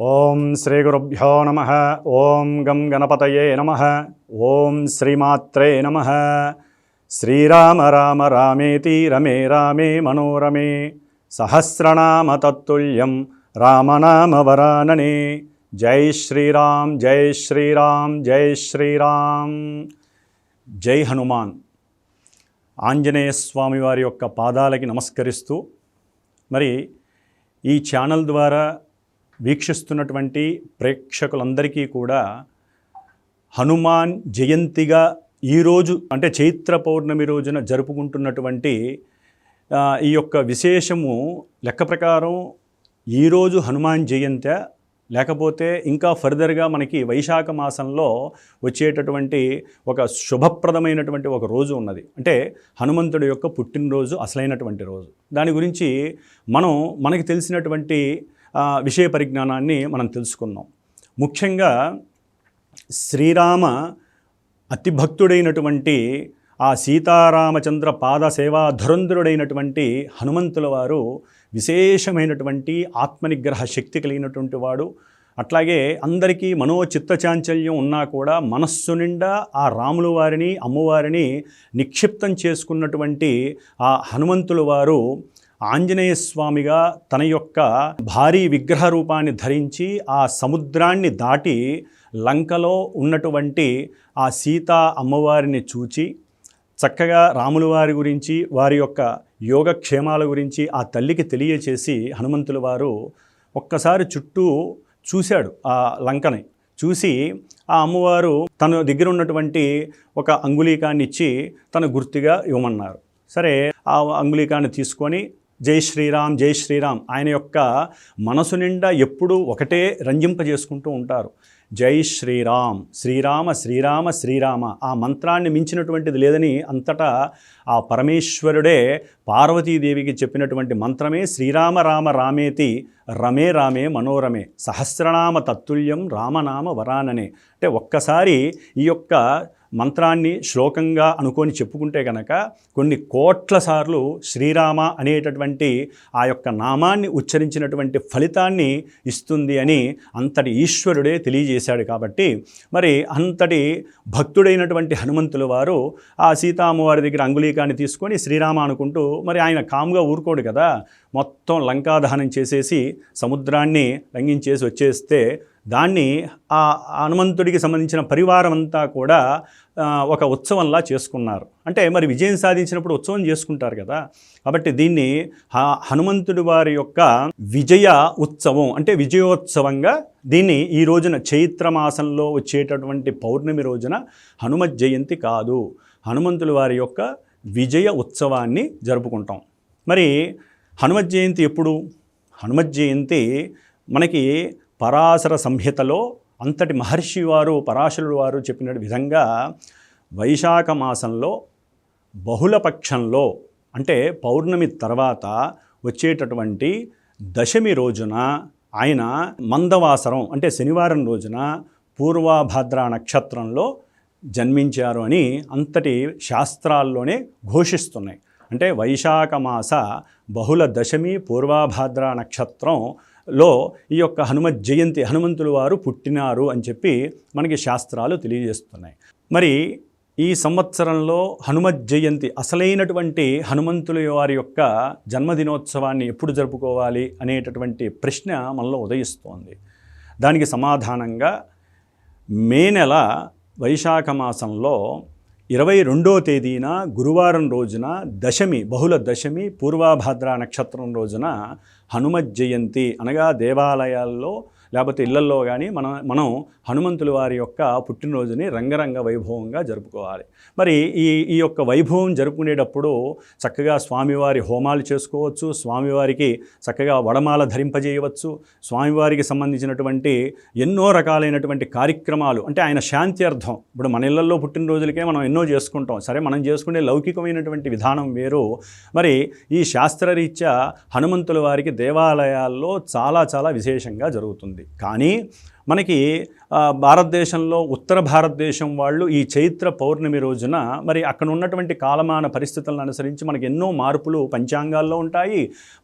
ఓం శ్రీ గురుభ్యో నమ. ఓం గం గణపతయే నమ. ఓం శ్రీమాత్రే నమ. శ్రీరామ రామ రామేతి రమే రామే మనోరమే. సహస్రనామ తత్తుల్యం రామనామ వరాననే. జై శ్రీరామ్ జై శ్రీరామ్ జై శ్రీరామ్. జై హనుమాన్. ఆంజనేయ స్వామి వారి యొక్క పాదాలకి నమస్కరిస్తూ మరి ఈ ఛానల్ ద్వారా వీక్షిస్తున్నటువంటి ప్రేక్షకులందరికీ కూడా హనుమాన్ జయంతిగా ఈరోజు అంటే చైత్ర పౌర్ణమి రోజున జరుపుకుంటున్నటువంటి ఈ యొక్క విశేషము లెక్క ప్రకారం ఈరోజు హనుమాన్ జయంతి. లేకపోతే ఇంకా ఫర్దర్గా మనకి వైశాఖ మాసంలో వచ్చేటటువంటి ఒక శుభప్రదమైనటువంటి ఒక రోజు ఉన్నది. అంటే హనుమంతుడి యొక్క పుట్టినరోజు అసలైనటువంటి రోజు. దాని గురించి మనం మనకి తెలిసినటువంటి విషయ పరిజ్ఞానాన్ని మనం తెలుసుకుందాం ముఖ్యంగా శ్రీరామ అతి భక్తుడైనటువంటి ఆ సీతారామచంద్ర పాద సేవా ధురంధరుడైనటువంటి హనుమంతుల వారు విశేషమైనటువంటి ఆత్మనిగ్రహ శక్తి కలిగినటువంటి వాడు. అట్లాగే అందరికీ మనోచిత్తచాంచల్యం ఉన్నా కూడా మనస్సు నిండా ఆ రాముల వారిని అమ్మవారిని నిక్షిప్తం చేసుకున్నటువంటి ఆ హనుమంతుల వారు ఆంజనేయ స్వామిగా తన యొక్క భారీ విగ్రహ రూపాన్ని ధరించి ఆ సముద్రాన్ని దాటి లంకలో ఉన్నటువంటి ఆ సీతా అమ్మవారిని చూచి చక్కగా రాముల వారి గురించి వారి యొక్క యోగక్షేమాల గురించి ఆ తల్లికి తెలియచేసి హనుమంతుల వారు ఒక్కసారి చుట్టూ చూశాడు ఆ లంకని. చూసి ఆ అమ్మవారు తన దగ్గర ఉన్నటువంటి ఒక అంగుళీకాన్ని ఇచ్చి తన గుర్తుగా ఇవ్వమన్నారు. సరే ఆ అంగుళీకాన్ని తీసుకొని జై శ్రీరామ్ జై శ్రీరామ్ ఆయన యొక్క మనసు నిండా ఎప్పుడూ ఒకటే రంజింపజేసుకుంటూ ఉంటారు. జై శ్రీరామ్ శ్రీరామ శ్రీరామ శ్రీరామ ఆ మంత్రాన్ని మించినటువంటిది లేదని అంతటా ఆ పరమేశ్వరుడే పార్వతీదేవికి చెప్పినటువంటి మంత్రమే శ్రీరామ రామ రామేతి రమే రామే మనోరమే సహస్రనామ తత్తుల్యం రామనామ వరాననే. అంటే ఒక్కసారి ఈ యొక్క మంత్రాన్ని శ్లోకంగా అనుకొని చెప్పుకుంటే కనుక కొన్ని కోట్ల సార్లు శ్రీరామ అనేటటువంటి ఆ యొక్క నామాన్ని ఉచ్చరించినటువంటి ఫలితాన్ని ఇస్తుంది అని అంతటి ఈశ్వరుడే తెలియజేశాడు కాబట్టి మరి అంతటి భక్తుడైనటువంటి హనుమంతుల వారు ఆ సీతామ్మవారి దగ్గర అంగుళీకాన్ని తీసుకొని శ్రీరామ అనుకుంటూ మరి ఆయన కాముగా ఊరుకోడు కదా మొత్తం లంకాదహనం చేసేసి సముద్రాన్ని లంఘించేసి వచ్చేస్తే దాన్ని ఆ హనుమంతుడికి సంబంధించిన పరివారం అంతా కూడా ఒక ఉత్సవంలా చేసుకున్నారు. అంటే మరి విజయం సాధించినప్పుడు ఉత్సవం చేసుకుంటారు కదా. కాబట్టి దీన్ని హనుమంతుడి వారి యొక్క విజయ ఉత్సవం అంటే విజయోత్సవంగా దీన్ని ఈ రోజున చైత్ర మాసంలో వచ్చేటటువంటి పౌర్ణమి రోజున హనుమ జయంతి కాదు. హనుమంతుల వారి యొక్క విజయ ఉత్సవాన్ని జరుపుకుంటాం. మరి హనుమ జయంతి ఎప్పుడు? హనుమ జయంతి మనకి పరాశర సంహితలో అంతటి మహర్షి వారు పరాశరుడు వారు చెప్పిన విధంగా వైశాఖ మాసంలో బహుళ పక్షంలో అంటే పౌర్ణమి తర్వాత వచ్చేటటువంటి దశమి రోజున ఆయన మందవాసరం అంటే శనివారం రోజున పూర్వభద్ర నక్షత్రంలో జన్మించారు అని అంతటి శాస్త్రాల్లోనే ఘోషిస్తున్నాయి. అంటే వైశాఖ మాస బహుళ దశమి పూర్వభాద్ర లో ఈ యొక్క హనుమత్ జయంతి హనుమంతుల వారు పుట్టినారు అని చెప్పి మనకి శాస్త్రాలు తెలియజేస్తున్నాయి. మరి ఈ సంవత్సరంలో హనుమత్ జయంతి అసలైనటువంటి హనుమంతుల వారి యొక్క జన్మదినోత్సవాన్ని ఎప్పుడు జరుపుకోవాలి అనేటటువంటి ప్రశ్న మనలో ఉదయిస్తోంది. దానికి సమాధానంగా మే నెల వైశాఖ మాసంలో ఇరవై రెండో తేదీన గురువారం రోజున దశమి బహుళ దశమి పూర్వభాద్ర నక్షత్రం రోజున హనుమత్ జయంతి అనగా దేవాలయాల్లో లేకపోతే ఇళ్ళల్లో కానీ మన మనం హనుమంతుల వారి యొక్క పుట్టినరోజుని రంగరంగ వైభవంగా జరుపుకోవాలి. మరి ఈ ఈ యొక్క వైభవం జరుపుకునేటప్పుడు చక్కగా స్వామివారి హోమాలు చేసుకోవచ్చు స్వామివారికి చక్కగా వడమాల ధరింపజేయవచ్చు స్వామివారికి సంబంధించినటువంటి ఎన్నో రకాలైనటువంటి కార్యక్రమాలు అంటే ఆయన శాంతి అర్థం. ఇప్పుడు మన ఇళ్ళలో పుట్టినరోజులకే మనం ఎన్నో చేసుకుంటాం. సరే మనం చేసుకునే లౌకికమైనటువంటి విధానం వేరు. మరి ఈ శాస్త్రరీత్యా హనుమంతుల వారికి దేవాలయాల్లో చాలా చాలా విశేషంగా జరుగుతుంది. ఉంటుంది కానీ మనకి భారతదేశంలో ఉత్తర భారతదేశం వాళ్ళు ఈ చైత్ర పౌర్ణమి రోజున మరి అక్కడ ఉన్నటువంటి కాలమాన పరిస్థితులను అనుసరించి మనకి ఎన్నో మార్పులు పంచాంగాల్లో ఉంటాయి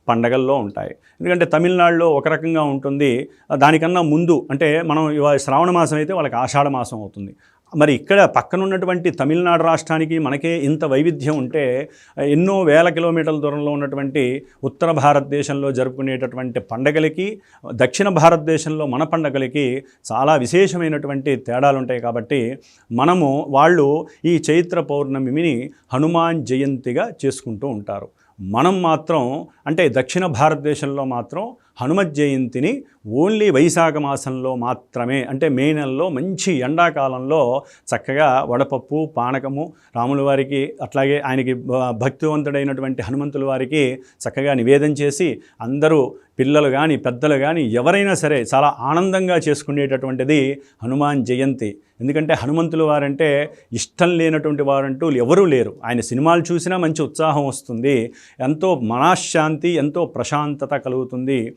పండగల్లో ఉంటాయి. ఎందుకంటే తమిళనాడులో ఒక రకంగా ఉంటుంది. దానికన్నా ముందు అంటే మనం శ్రావణ మాసం అయితే వాళ్ళకి ఆషాఢ మాసం అవుతుంది. మరి ఇక్కడ పక్కన ఉన్నటువంటి తమిళనాడు రాష్ట్రానికి మనకే ఇంత వైవిధ్యం ఉంటే ఎన్నో వేల కిలోమీటర్ల దూరంలో ఉన్నటువంటి ఉత్తర భారతదేశంలో జరుపుకునేటటువంటి పండగలకి దక్షిణ భారతదేశంలో మన పండగలకి చాలా విశేషమైనటువంటి తేడాలు ఉంటాయి కాబట్టి మనము వాళ్ళు ఈ చైత్ర పౌర్ణమిని హనుమాన్ జయంతిగా చేసుకుంటూ ఉంటారు. మనం మాత్రం అంటే దక్షిణ భారతదేశంలో మాత్రం హనుమత్ జయంతిని ఓన్లీ వైశాఖ మాసంలో మాత్రమే అంటే మే నెలలో మంచి ఎండాకాలంలో చక్కగా వడపప్పు పానకము రాముల వారికి అట్లాగే ఆయనకి భక్తివంతుడైనటువంటి హనుమంతుల వారికి చక్కగా నివేదన చేసి అందరూ పిల్లలు కానీ పెద్దలు కానీ ఎవరైనా సరే చాలా ఆనందంగా చేసుకునేటటువంటిది హనుమాన్ జయంతి. ఎందుకంటే హనుమంతుల వారంటే ఇష్టం లేనటువంటి వారంటూ ఎవరూ లేరు. ఆయన సినిమాలు చూసినా మంచి ఉత్సాహం వస్తుంది. ఎంతో మనశ్శాంతి ఎంతో ప్రశాంతత కలుగుతుంది.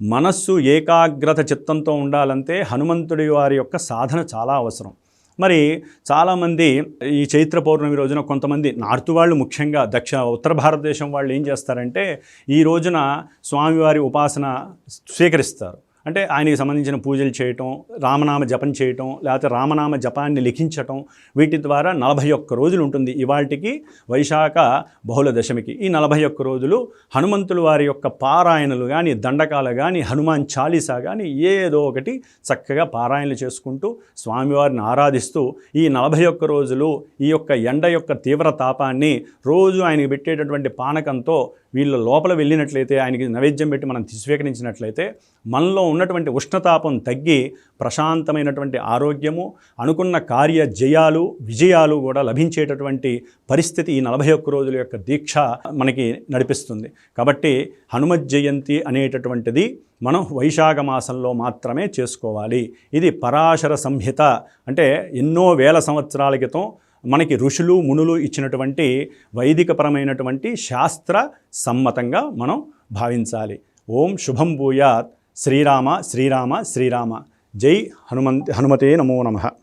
మనస్సు ఏకాగ్రత చిత్తంతో ఉండాలంటే హనుమంతుడి వారి యొక్క సాధన చాలా అవసరం. మరి చాలామంది ఈ చైత్ర పౌర్ణమి రోజున కొంతమంది నార్త్ వాళ్ళు ముఖ్యంగా దక్షిణ ఉత్తర భారతదేశం వాళ్ళు ఏం చేస్తారంటే ఈ రోజున స్వామివారి ఉపాసన స్వీకరిస్తారు. అంటే ఆయనకి సంబంధించిన పూజలు చేయటం రామనామ జపం చేయటం లేకపోతే రామనామ జపాన్ని లిఖించటం వీటి ద్వారా నలభై ఒక్క రోజులు ఉంటుంది. ఇవాటికి వైశాఖ బహుళ దశమికి. ఈ నలభై ఒక్క రోజులు హనుమంతుల వారి యొక్క పారాయణలు కానీ దండకాలు కానీ హనుమాన్ చాలీసా కానీ ఏదో ఒకటి చక్కగా పారాయణలు చేసుకుంటూ స్వామివారిని ఆరాధిస్తూ ఈ నలభై ఒక్క రోజులు ఈ యొక్క ఎండ యొక్క తీవ్ర తాపాన్ని రోజు ఆయనకి పెట్టేటటువంటి పానకంతో వీళ్ళ లోపల వెళ్ళినట్లయితే ఆయనకి నైవేద్యం పెట్టి మనం స్వీకరించినట్లయితే మనలో ఉన్నటువంటి ఉష్ణతాపం తగ్గి ప్రశాంతమైనటువంటి ఆరోగ్యము అనుకున్న కార్య జయాలు విజయాలు కూడా లభించేటటువంటి పరిస్థితి ఈ నలభై ఒక్క రోజుల యొక్క దీక్ష మనకి నడిపిస్తుంది. కాబట్టి హనుమత్ జయంతి అనేటటువంటిది మనం వైశాఖ మాసంలో మాత్రమే చేసుకోవాలి. ఇది పరాశర సంహిత. అంటే ఎన్నో వేల సంవత్సరాల క్రితం మనకి ఋషులు మునులు ఇచ్చినటువంటి వైదికపరమైనటువంటి శాస్త్ర సమ్మతంగా మనం భావించాలి. ఓం శుభం భూయాత్. శ్రీరామ శ్రీరామ శ్రీరామ. జై హనుమంత్ హనుమతే నమో నమః.